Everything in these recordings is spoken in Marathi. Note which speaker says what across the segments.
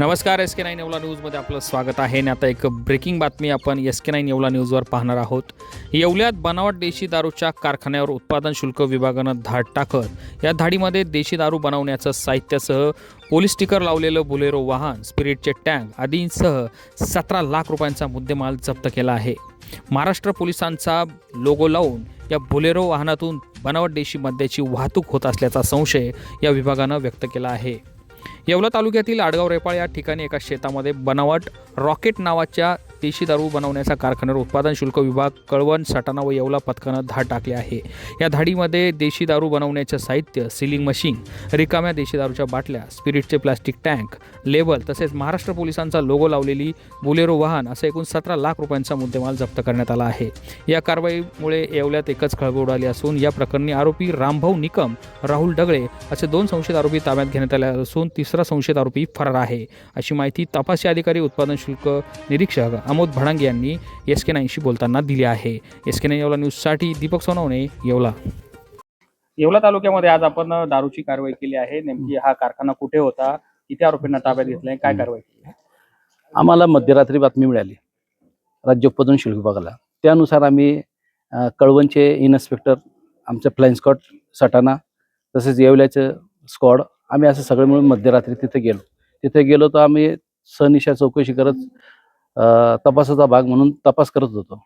Speaker 1: नमस्कार एस के नाईन येवला न्यूजमध्ये आपलं स्वागत आहे. आणि आता एक ब्रेकिंग बातमी आपण एस के नाईन येवला न्यूजवर पाहणार आहोत. येवल्यात बनावट देशी दारूच्या कारखान्यावर उत्पादन शुल्क विभागानं धाड टाकत या धाडीमध्ये देशी दारू बनवण्याचं साहित्यासह पोलीस स्टिकर लावलेलं बुलेरो वाहन स्पिरिटचे टँक आदींसह सतरा लाख रुपयांचा मुद्देमाल जप्त केला आहे. महाराष्ट्र पोलिसांचा लोगो लावून या बुलेरो वाहनातून बनावट देशी मद्याची वाहतूक होत असल्याचा संशय या विभागानं व्यक्त केला आहे. येवला तालुक्यातील आडगाव रेपाळ या ठिकाणी एका शेतामध्ये बनावट रॉकेट नावाच्या देशी दारू बनवण्याचा कारखान्यावर उत्पादन शुल्क विभाग कळवण सटाणा व येवला पथकानं धाड टाकले आहे. या धाडीमध्ये देशी दारू बनवण्याचं साहित्य सिलिंग मशीन रिकाम्या देशी दारूच्या बाटल्या स्पिरिटचे प्लास्टिक टँक लेबल तसेच महाराष्ट्र पोलिसांचा लोगो लावलेली बुलेरो वाहन असं एकूण सतरा लाख रुपयांचा मुद्देमाल जप्त करण्यात आला आहे. या कारवाईमुळे येवल्यात एकच खळबळ उडाली असून या प्रकरणी आरोपी रामभाऊ निकम राहुल डगळे असे दोन संशयित आरोपी ताब्यात घेण्यात आले असून तिसरा संशयित आरोपी फरार आहे. अशी माहिती तपासी अधिकारी उत्पादन शुल्क निरीक्षक अमोद भडांगे यांनी एस के नाईनशी बोलताना दिली आहे. एस के नाईन येवला न्यूजसाठी दीपक सोनवणे येवला. येवला तालुक्यामध्ये आज आपण दारूची कारवाई केली आहे. नेमकी हा कारखाना कुठे होता? किती आरोपींना ताब्यात घेतलाय? काय कारवाई केली?
Speaker 2: आम्हाला मध्यरात्री बातमी मिळाली. राज्य उत्पादन शुल्क विभागाला. त्यानुसार आम्ही कळवणचे इन्स्पेक्टर आमचे फ्लाईंग स्कॉट सटाणा तसेच येवल्याचे स्क्वॉड आम्ही असं सगळे मिळून मध्यरात्री तिथे गेलो. तिथे गेलो तर आम्ही सनिशा चौकशी करत तपासाचा भाग म्हणून तपास करत होतो.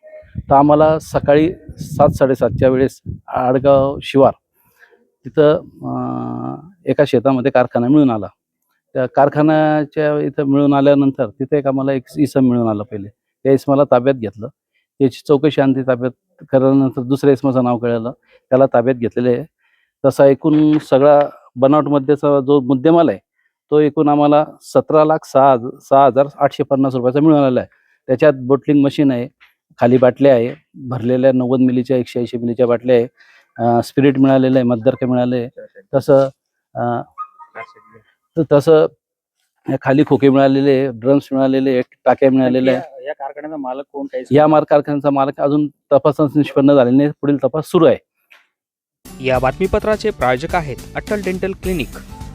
Speaker 2: तर आम्हाला सकाळी सात साडेसातच्या वेळेस आडगाव शिवार तिथं एका शेतामध्ये कारखाना मिळून आला. त्या कारखान्याच्या इथं मिळून आल्यानंतर तिथे एक आम्हाला एक इसम मिळून आलं पहिले. त्या इसमाला ताब्यात घेतलं. त्याची चौकशी आणि ताब्यात केल्यानंतर दुसऱ्या इसमाचं नाव कळलं. त्याला ताब्यात घेतलेले आहे. तसा एकूण सगळा बनावटमध्येचा जो मुद्देमाल आहे तो एकूण आम्हाला सतरा लाख सहा सहा हजार आठशे पन्नास रुपयाचा मिळून आलेला आहे. त्याच्यात बोटलिंग मशीन आहे खाली बाटल्या आहे भरलेल्या नव्वद मिलीच्या एकशे ऐंशी मिलीच्या बाटल्या आहे. स्पिरिट मिळालेलं आहे मद्दरक मिळाले आहे. तसं तसं खाली खोके मिळालेले ड्रम्स मिळालेले टाक्या मिळालेल्या आहे
Speaker 1: या- कारखान्याचा मालक कोण काही
Speaker 2: या मार्ग कारखान्याचा मालक अजून तपासात निष्पन्न झालेले नाही पुढील तपास सुरू आहे.
Speaker 1: या बातमीपत्राचे प्रायोजक आहेत Atal dental clinic.